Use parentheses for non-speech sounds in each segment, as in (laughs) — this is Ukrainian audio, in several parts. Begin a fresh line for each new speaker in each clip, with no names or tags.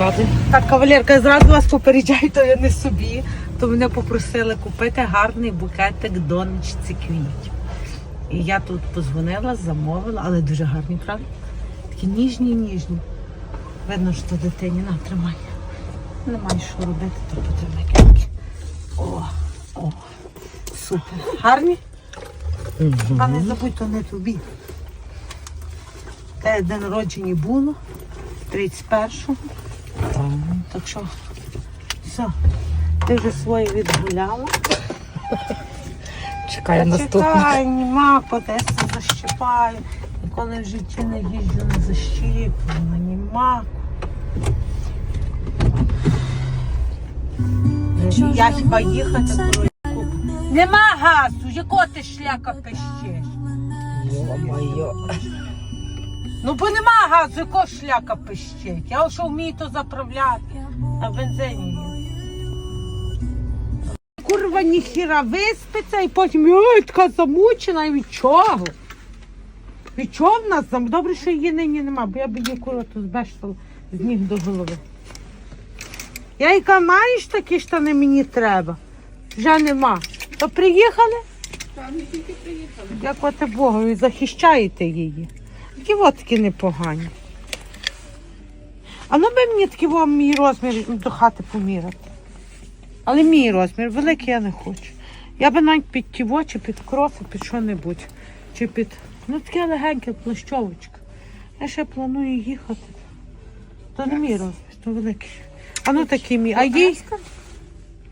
показуй.
Так, кавалерка, я зразу вас попереджаю, то я не собі. То мене попросили купити гарний букетик донечці квітів. І я тут позвонила, замовила, але дуже гарні, правда? Такі ніжні, ніжні. Видно, що дитині на тримай. Немає що робити, то потримай квітки. О, о, супер. Гарні? А не забудь, то не тобі. Те день народження було, 31-го. Так що, все, ти вже своє відгуляла.
Чекаю наступне.
Чекай, нема, подеться защіпаю. Ніколи в житті не їжджу не защіплена, нема. Я хіба їхати курочку. Нема газу, якого ти шляка пищиш?
Йо-моє.
Ну бо нема газу, якого шляка пищить. Я що вмію то заправляти, а бензині є. Курва ніхіра виспиться і потім ой, така замучена і від чого? Від чого в нас зам? Добре, що її нині нема, бо я б її курва тут збештала з ніг до голови. Я їй кажу, маєш такі штани мені треба. Вже нема. То приїхали? Так, не тільки приїхали. Дякувати Богу, і захищаєте її. Такі такі непогані. А ну би мені такий во, мій розмір до хати поміряти. Але мій розмір, великий я не хочу. Я би навіть під тіво, чи під кроси, під що-небудь. Чи під. Ну таке легеньке плащовочка. Я ще планую їхати. То не мій розмір, то великий. А ну такий мій. А їй.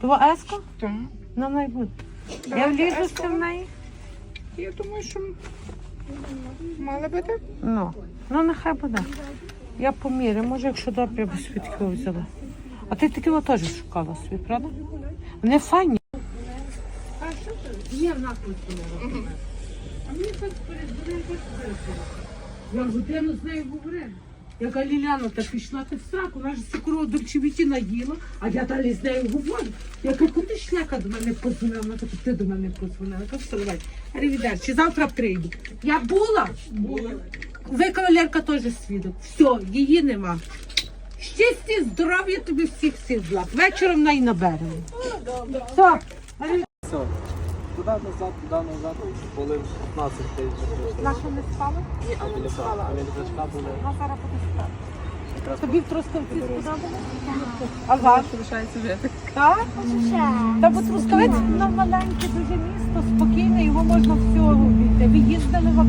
Того еска?
Так.
Ну най буде. Я влізуся в неї.
Я думаю, що мала бути.
Ну, ну нехай буде. Я помірю, може, якщо добре, я б собі таке взяла. А ти таке теж шукала собі, правда? Вони файні. Є в нас А мені так Я годину з нею говорила. Яка Ліляна та пішла ти в сраку, вона ж цукру до чевіті наїла, а я далі з нею говорю. Я кажу, куди шляка до мене позвонила? Вона каже, ти до мене позвонила. Я кажу, все, давай. Рівідерчі, завтра прийду. Я була? Була. Ви кавалерка теж свідок. Все, її нема. Щастя, здоров'я тобі всіх всіх благ. Вечором най наберемо. Все.
Все. Туди назад, туди назад, були 15 тисяч.
Наша не спала?
А біля а біля літачка були.
А зараз буде спати. Тобі в трускавці сподобалося? А вас?
Залишається жити.
Так? Та бо Трускавець ну, маленьке дуже місто, спокійне, його можна всього обійти. Ви їздили в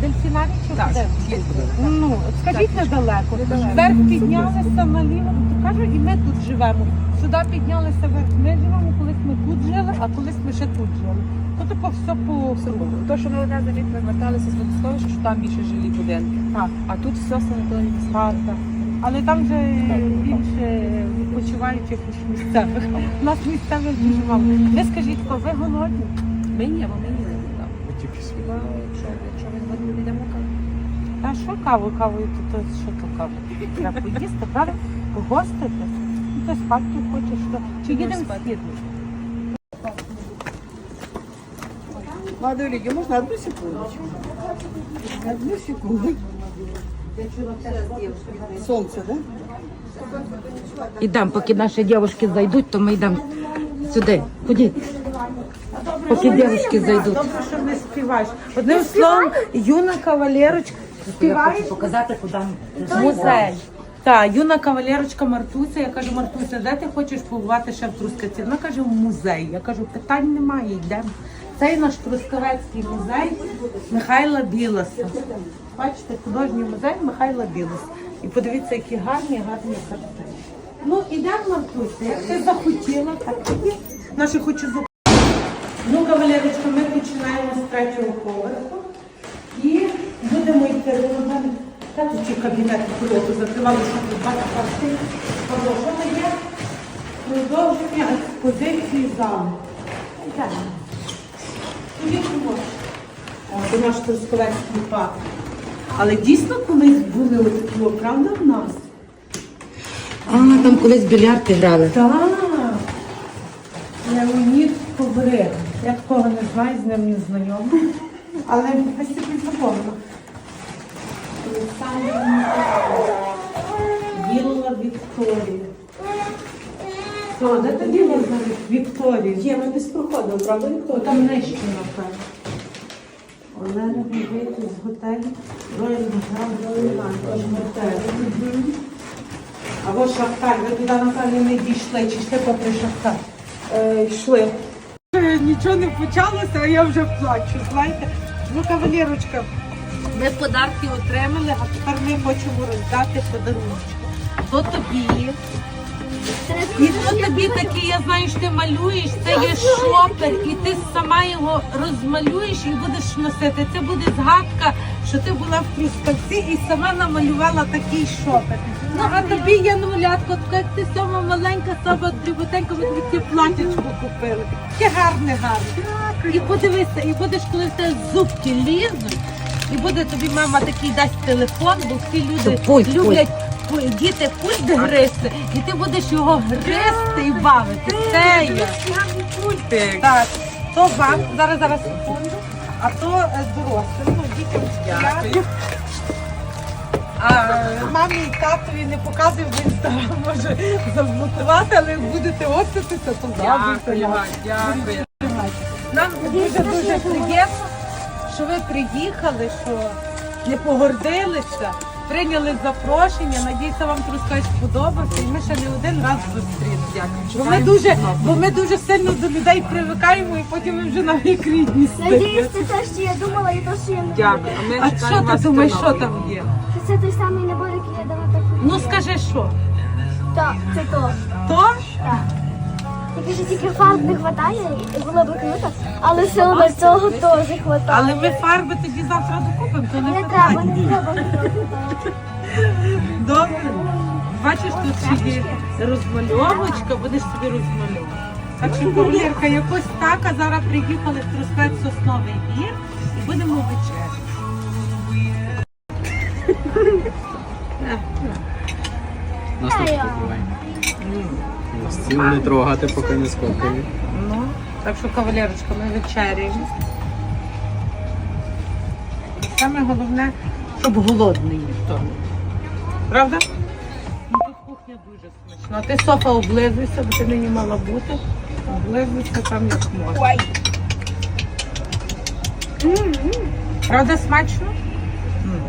Аква- дельфінарі чи
Так, їздили.
Ну, скажіть недалеко. Вверх піднялися наліво, кажу, і ми тут живемо. Сюди піднялися вверх. Ми живемо, колись ми тут жили, а колись ми ще тут жили. То тако все по.
То, що ми одне за рік ми верталися з водосховища, що там більше жилі будинки.
Так.
А тут все санаторії.
Так, так. Але там вже більше відпочиваючих, ніж місцевих. У нас місцевих дуже мало. Ви скажіть, ви голодні?
Ми ні, бо ми там.
тільки свій.
Хіба, якщо, якщо ми згодні, підемо каву.
Та що каву, каву, то, то що то каву? Треба поїсти, правда? Погостити. Ну, Хтось спати хоче, що. Чи їдемо
спати.
в східну?
Молодой люди, можно одну секундочку? Одну секунду. Солнце, да?
Ідемо, поки наші дівчатки зайдуть, то ми йдемо сюди. Ходіть. Поки дівчатки зайдуть.
Добре, що не співаєш. Одним словом, юна кавалерочка. Співаєш?
показати, куди.
Музей. Так, юна кавалерочка Мартуся. Я кажу, Мартуся, де ти хочеш побувати ще в Трускавці? Вона каже, в музей. Я кажу, питань немає, йдемо. Це наш Трускавецький музей Михайла Білоса. Бачите, художній музей Михайла Білоса. І подивіться, які гарні, гарні картини. Ну, ідемо, Мартуся, як ти захотіла, так і є. Наші хочу зу- Ну, кавалерочка, ми починаємо з третього поверху. І будемо йти до мене. Тут ці кабінети кульоту закривали, щоб бачити картин. Продовження є продовження експозиції. Йдемо. Тоді. О, Це наш Трускавецький парк. Але дійсно колись були отакі, правда, в нас?
А, там колись більярди грали.
Так. Леонід Ковриг. Я такого не знаю, з ним не знайома. (laughs) Але ось собі запомнила. Олександр Миколаївич. Вілла Вікторія. Що, де тоді можна Вікторію?
Є, ми десь проходимо, правда, Вікторія?
там нижче, напевно? Олена вийти з готелю. Роял готель. А ось шахтар, ви туди, напевно, не дійшли, чи йшли попри шахтар?
Е, йшли.
Нічого не почалося, а я вже плачу, знаєте. Ну, кавалерочка, ми подарки отримали, а тепер ми хочемо роздати подарунки. То тобі. І то тобі такий, я знаю, що ти малюєш, це є шопер, і ти сама його розмалюєш і будеш носити. Це буде згадка, що ти була в Трускавці і сама намалювала такий шопер. Ну а тобі я нулятко, як ти сама маленька, сама дріботенька, ми тобі таке платячко купили. Таке гарне, гарне. І подивися, і будеш, коли в тебе зубки лізуть, і буде тобі мама такий дасть телефон, бо всі люди
пульт,
люблять пу- діти пульт гризти, і ти будеш його гризти і бавити. Це.
Пультик.
Так, то вам, зараз, зараз секунду, а то е, дорослим, ну, дітям дякую. А мамі і татові не показую, бо інстаграм може заблокувати, але як будете оцитися, то
Дякую,
завжди.
дякую.
Нам дуже дуже приємно, що ви приїхали, що не погордилися, прийняли запрошення. Надіюся, вам Трускавець сподобався, і ми ще не один раз зустрінемося. Бо ми дуже, бо ми дуже сильно до людей привикаємо, і потім ми вже нам як рідні
Надіюсь, це те, що я думала, і те, що я не
Дякую. А ми
А
чекаємо
що ти
вас
думаєш, що там є?
Що це той самий набор, який я дала так.
Ну скажи, що?
Так, це то.
То?
Так. Тільки тільки фарб не вистачає, було б круто, але все одно цього теж хватає.
Але ми фарби тоді завтра докупимо, то не
Не треба, не треба.
Добре. Бачиш, тут ще є розмальовочка, будеш собі розмальовувати. Так що, кавалерка, якось так, а зараз приїхали в Трускавець Сосновий Бір і будемо вечеряти.
Наступний буває. Стіл не трогати, поки не скопані.
Ну, так що, кавалерочка, ми вечеряємо. Саме головне, щоб голодний ніхто не. Правда? Ну, тут кухня дуже смачна. Ти Софа облизуйся, бо ти нині мала бути. Облизуйся там як можна. Правда смачно? М,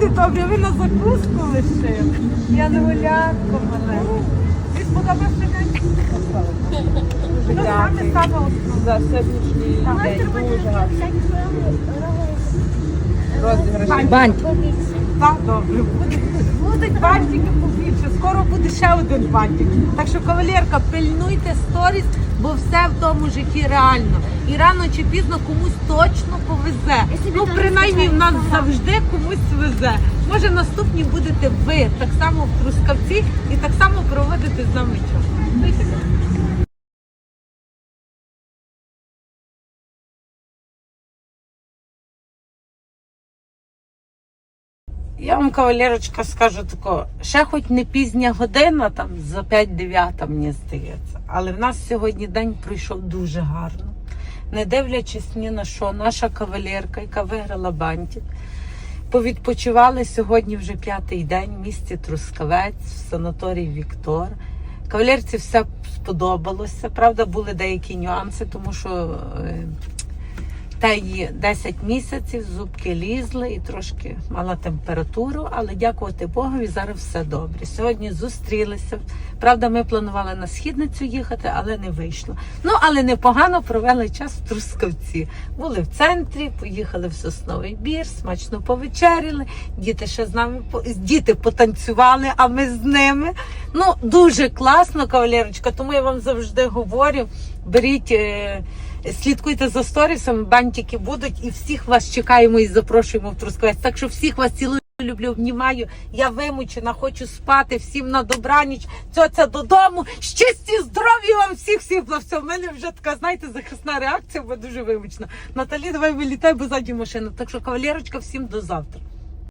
Люди добрі, ви на закуску лишили. Я не гулянко мене. Тобі сподобався день? Ну, саме саме основне.
За сьогоднішній день дуже гарно.
Бань,
Так, добре, будуть бантики побільше, скоро буде ще один бантик. Так що, кавалерка, пильнуйте сторіс, бо все в тому житті реально. І рано чи пізно комусь точно повезе. Ну, принаймні, в нас завжди комусь везе. Може, наступні будете ви так само в Трускавці і так само проводити з нами час. Я вам, кавалерочка, скажу тако, ще хоч не пізня година, там за 5-9, мені здається. Але в нас сьогодні день пройшов дуже гарно. Не дивлячись ні на що, наша кавалерка, яка виграла бантик, повідпочивали сьогодні вже п'ятий день в місті Трускавець, в санаторії Віктор. Кавалерці все сподобалося. Правда, були деякі нюанси, тому що е, та її 10 місяців, зубки лізли і трошки мала температуру, але дякувати Богові, зараз все добре. Сьогодні зустрілися. Правда, ми планували на східницю їхати, але не вийшло. Ну, але непогано провели час в Трускавці. Були в центрі, поїхали в Сосновий Бір, смачно повечеряли. Діти ще з нами діти потанцювали, а ми з ними. Ну, дуже класно, кавалерочка, тому я вам завжди говорю: беріть. Слідкуйте за сторісами, бантики будуть, і всіх вас чекаємо і запрошуємо в Трускавець. Так що всіх вас цілую, люблю, обнімаю. Я вимучена, хочу спати, всім на добраніч, цьоця додому. Щасті, здоров'я вам всіх, всіх за все. У мене вже така, знаєте, захисна реакція, бо дуже вимучена. Наталі, давай вилітай, бо ззаді машина. Так що, кавалерочка, всім до завтра.